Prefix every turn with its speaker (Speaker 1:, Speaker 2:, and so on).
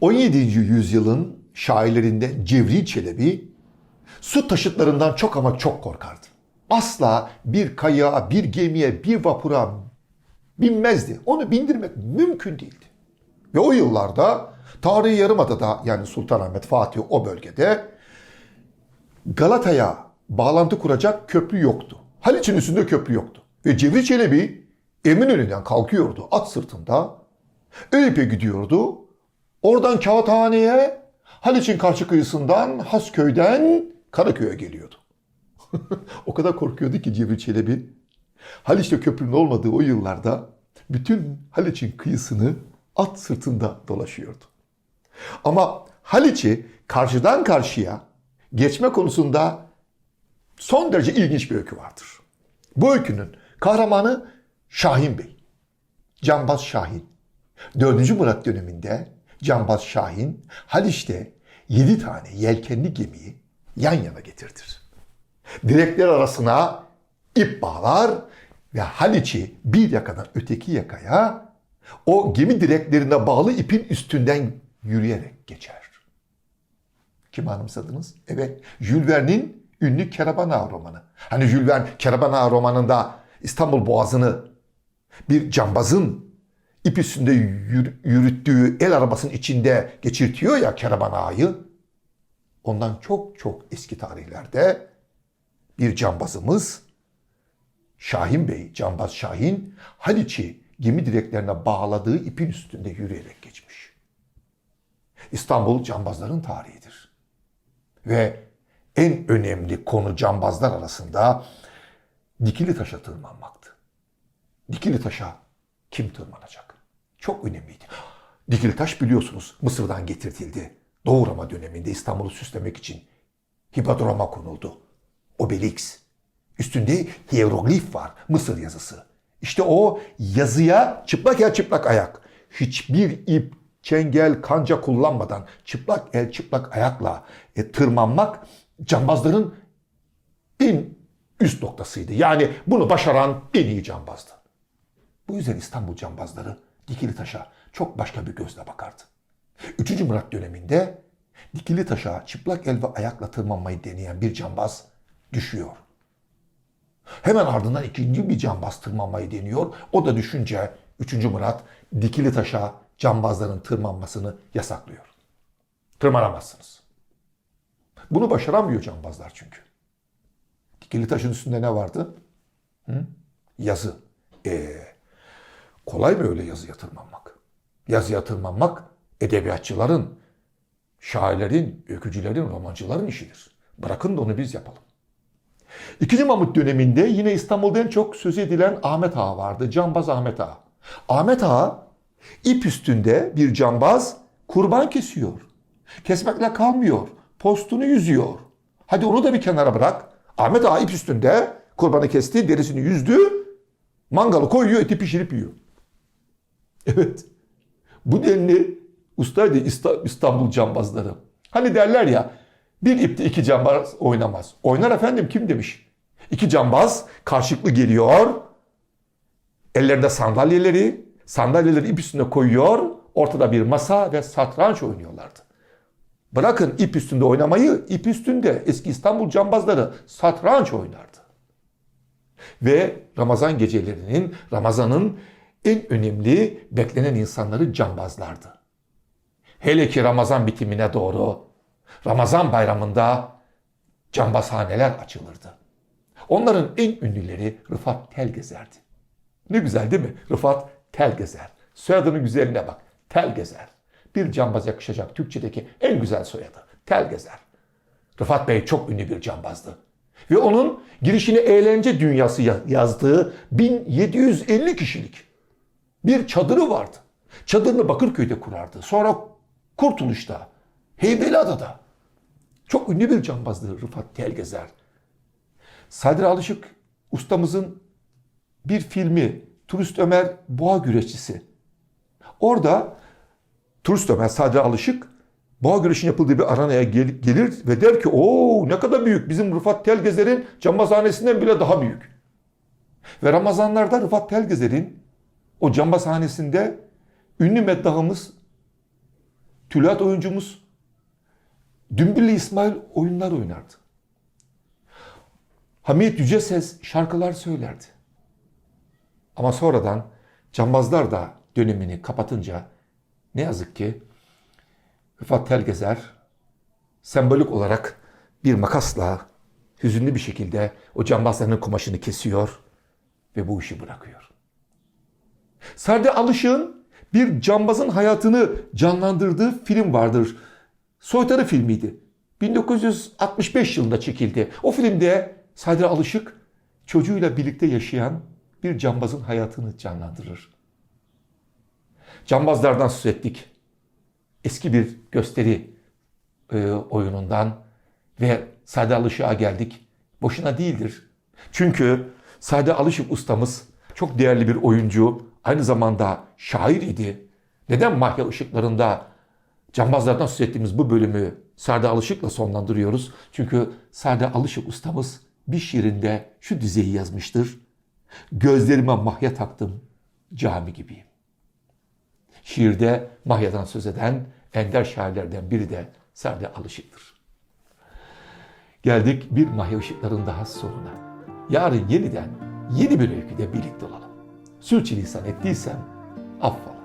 Speaker 1: 17. yüzyılın şairlerinde Cevri Çelebi su taşıtlarından çok ama çok korkardı. Asla bir kayığa, bir gemiye, bir vapura binmezdi. Onu bindirmek mümkün değildi. Ve o yıllarda Tarihi Yarımada'da yani Sultanahmet, Fatih o bölgede Galata'ya bağlantı kuracak köprü yoktu. Haliç'in üstünde köprü yoktu. Ve Cevri Çelebi Eminönü'nden kalkıyordu at sırtında. Eyüp'e gidiyordu. Oradan Kağıthane'ye, Haliç'in karşı kıyısından Hasköy'den Karaköy'e geliyordu. o kadar korkuyordu ki Cevri Çelebi. Haliç'te köprünün olmadığı o yıllarda bütün Haliç'in kıyısını at sırtında dolaşıyordu. Ama Haliç'i karşıdan karşıya geçme konusunda son derece ilginç bir öykü vardır. Bu öykünün kahramanı Şahin Bey. Canbaz Şahin. 4. Murat döneminde Canbaz Şahin Haliç'te 7 tane yelkenli gemiyi yan yana getirtir. Direkler arasına ip bağlar ve Haliç'i bir yakadan öteki yakaya o gemi direklerine bağlı ipin üstünden yürüyerek geçer. Kimi anımsadınız? Evet, Jules Verne'in ünlü Keraban Ağa romanı. Hani Jules Verne Keraban Ağa romanında İstanbul Boğazı'nı bir cambazın ip üstünde yürü- yürüttüğü el arabasının içinde geçirtiyor ya Keraban Ağa'yı. Ondan çok çok eski tarihlerde bir cambazımız Şahin Bey, Cambaz Şahin, Haliç'i gemi direklerine bağladığı ipin üstünde yürüyerek geçmiş. İstanbul cambazların tarihidir. Ve en önemli konu cambazlar arasında dikili taşa tırmanmaktı. Dikili taşa kim tırmanacak? Çok önemliydi. Dikili taş biliyorsunuz Mısır'dan getirtildi. Doğu Roma döneminde İstanbul'u süslemek için hipodroma konuldu. Obelix. Üstünde hieroglif var. Mısır yazısı. İşte o yazıya çıplak el çıplak ayak. Hiçbir ip, çengel, kanca kullanmadan çıplak el çıplak ayakla e, tırmanmak cambazların en üst noktasıydı. Yani bunu başaran en iyi cambazdı. Bu yüzden İstanbul cambazları dikili taşa çok başka bir gözle bakardı. 3. Murat döneminde dikili taşa çıplak el ve ayakla tırmanmayı deneyen bir cambaz düşüyor. Hemen ardından ikinci bir cambaz tırmanmayı deniyor. O da düşünce 3. Murat dikili taşa cambazların tırmanmasını yasaklıyor. Tırmanamazsınız. Bunu başaramıyor cambazlar çünkü. Dikili taşın üstünde ne vardı? Hı? Yazı. Ee, kolay mı öyle yazıya tırmanmak? Yazıya tırmanmak edebiyatçıların, şairlerin, öykücülerin, romancıların işidir. Bırakın da onu biz yapalım. İkinci Mahmut döneminde yine İstanbul'da en çok söz edilen Ahmet Ağa vardı. Cambaz Ahmet Ağa. Ahmet Ağa ip üstünde bir cambaz kurban kesiyor. Kesmekle kalmıyor. Postunu yüzüyor. Hadi onu da bir kenara bırak. Ahmet Ağa ip üstünde kurbanı kesti, derisini yüzdü. Mangalı koyuyor, eti pişirip yiyor. Evet. Bu denli ustaydı İsta- İstanbul cambazları. Hani derler ya bir ipte iki cambaz oynamaz. Oynar efendim kim demiş? İki cambaz karşılıklı geliyor. Ellerinde sandalyeleri, sandalyeleri ip üstüne koyuyor. Ortada bir masa ve satranç oynuyorlardı. Bırakın ip üstünde oynamayı, ip üstünde eski İstanbul cambazları satranç oynardı. Ve Ramazan gecelerinin, Ramazan'ın en önemli beklenen insanları cambazlardı. Hele ki Ramazan bitimine doğru Ramazan bayramında cambazhaneler açılırdı. Onların en ünlüleri Rıfat Telgezer'di. Ne güzel değil mi? Rıfat Telgezer. Soyadının güzelliğine bak. Telgezer. Bir cambaz yakışacak Türkçedeki en güzel soyadı. Telgezer. Rıfat Bey çok ünlü bir cambazdı. Ve onun girişine eğlence dünyası ya- yazdığı 1750 kişilik bir çadırı vardı. Çadırını Bakırköy'de kurardı. Sonra Kurtuluş'ta, Heybeliada'da. Çok ünlü bir cambazdı Rıfat Telgezer. Sadri Alışık ustamızın bir filmi Turist Ömer Boğa Güreşçisi. Orada Turist Ömer Sadri Alışık boğa güreşinin yapıldığı bir aranaya gel- gelir ve der ki o ne kadar büyük bizim Rıfat Telgezer'in cambazhanesinden bile daha büyük. Ve Ramazanlarda Rıfat Telgezer'in o cambazhanesinde ünlü meddahımız Tülat oyuncumuz Dümbüllü İsmail oyunlar oynardı. Hamit Yüceses şarkılar söylerdi. Ama sonradan Cambazlar da dönemini kapatınca ne yazık ki Rıfat Telgezer sembolik olarak bir makasla hüzünlü bir şekilde o cambazların kumaşını kesiyor ve bu işi bırakıyor. Sade Alışık'ın bir cambazın hayatını canlandırdığı film vardır. Soytarı filmiydi. 1965 yılında çekildi. O filmde Sade Alışık çocuğuyla birlikte yaşayan bir cambazın hayatını canlandırır. Cambazlardan söz ettik. Eski bir gösteri e, oyunundan ve Sade Alışık'a geldik. Boşuna değildir. Çünkü Sade Alışık ustamız çok değerli bir oyuncu, aynı zamanda şair idi. Neden Mahya Işıklarında Cambazlardan söz ettiğimiz bu bölümü Sade Alışık'la sonlandırıyoruz? Çünkü Sade Alışık ustamız bir şiirinde şu dizeyi yazmıştır. Gözlerime mahya taktım, cami gibiyim. Şiirde mahyadan söz eden ender şairlerden biri de Sade Alışık'tır. Geldik bir mahya ışıkların daha sonuna. Yarın yeniden yeni bir öyküde birlikte olalım. Sürçülisan ettiysem affola.